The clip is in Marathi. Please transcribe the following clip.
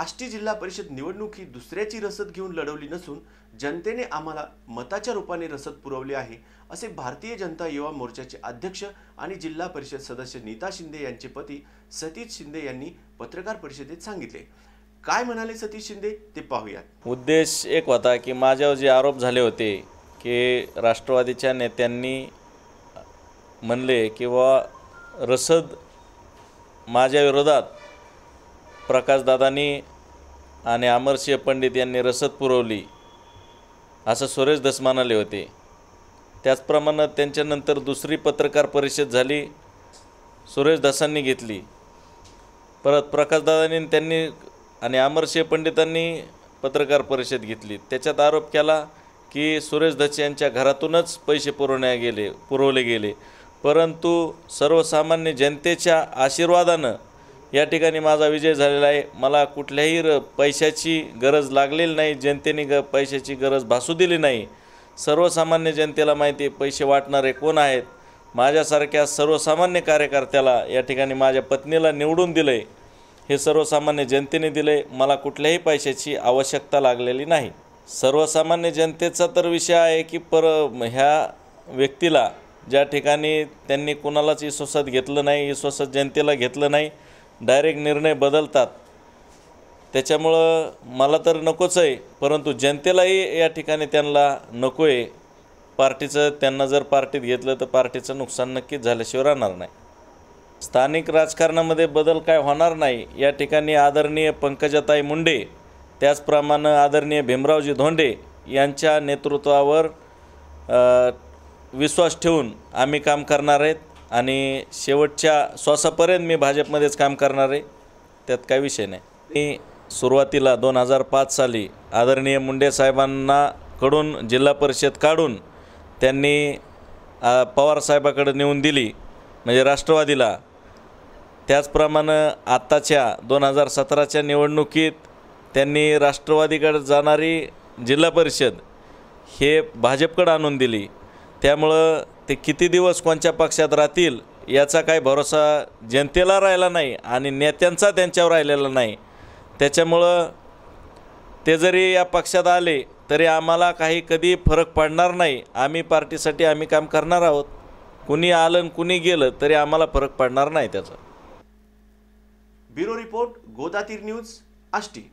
आष्टी जिल्हा परिषद निवडणूक ही दुसऱ्याची रसद घेऊन लढवली नसून जनतेने आम्हाला मताच्या रूपाने रसद पुरवली आहे असे भारतीय जनता युवा मोर्चाचे अध्यक्ष आणि जिल्हा परिषद सदस्य नीता शिंदे यांचे पती सतीश शिंदे यांनी पत्रकार परिषदेत सांगितले. काय म्हणाले सतीश शिंदे? ते पाहूयात. उद्देश एक होता की माझ्यावर जे आरोप झाले होते की राष्ट्रवादीच्या नेत्यांनी म्हणले किंवा रसद माझ्या विरोधात प्रकाशदादांनी आणि अमरसिंह पंडित यांनी रसद पुरवली असं सुरेश धस म्हणाले होते. त्याचप्रमाणे त्यांच्यानंतर दुसरी पत्रकार परिषद झाली सुरेश धसांनी घेतली. परत प्रकाशदादांनी त्यांनी आणि अमरसिंह पंडितांनी पत्रकार परिषद घेतली. त्याच्यात आरोप केला की सुरेश दस यांच्या घरातूनच पैसे पुरवण्या गेले पुरवले गेले. परंतु सर्वसामान्य जनतेच्या आशीर्वादानं या ठिकाणी माझा विजय झालेला आहे. मला कुठल्याही र पैशाची गरज लागलेली नाही. जनतेने ग पैशाची गरज भासू दिली नाही. सर्वसामान्य जनतेला माहिती आहे पैसे वाटणारे कोण आहेत? माझ्यासारख्या सर्वसामान्य कार्यकर्त्याला या ठिकाणी माझ्या पत्नीला निवडून दिलं आहे हे सर्वसामान्य जनतेने दिलं आहे मला कुठल्याही पैशाची आवश्यकता लागलेली नाही. सर्वसामान्य जनतेचा तर विषय आहे की पर ह्या व्यक्तीला ज्या ठिकाणी त्यांनी कुणालाच विश्वासात घेतलं नाही विश्वासात जनतेला घेतलं नाही डायरेक्ट निर्णय बदलतात. त्याच्यामुळं मला तर नकोच आहे परंतु जनतेलाही या ठिकाणी त्यांना नको आहे. पार्टीचं त्यांना जर पार्टीत घेतलं तर पार्टीचं नुकसान नक्कीच झाल्याशिवाय राहणार नाही. स्थानिक राजकारणामध्ये बदल काय होणार नाही या ठिकाणी आदरणीय पंकजाताई मुंडे त्याचप्रमाणे आदरणीय भीमरावजी धोंडे यांच्या नेतृत्वावर विश्वास ठेवून आम्ही काम करणार आहेत. आणि शेवटच्या श्वासापर्यंत मी भाजपमध्येच काम करणार आहे. त्यात काय विषय नाही. मी सुरुवातीला दोन हजार पाच साली आदरणीय मुंडे साहेबांना कडून जिल्हा परिषद काढून त्यांनी पवारसाहेबाकडे नेऊन दिली म्हणजे राष्ट्रवादीला. त्याचप्रमाणे आत्ताच्या दोन हजार सतराच्या निवडणुकीत त्यांनी राष्ट्रवादीकडे जाणारी जिल्हा परिषद हे भाजपकडे आणून दिली. त्यामुळं ते किती दिवस कोणत्या पक्षात राहतील याचा काही भरोसा जनतेला राहिला नाही आणि नेत्यांचा त्यांच्यावर राहिलेला नाही. त्याच्यामुळं ते जरी या पक्षात आले तरी आम्हाला काही कधी फरक पडणार नाही. आम्ही पार्टीसाठी आम्ही काम करणार आहोत. कुणी आलं आणि कुणी गेलं तरी आम्हाला फरक पडणार नाही त्याचा. Bureau report Godatir news Ashti.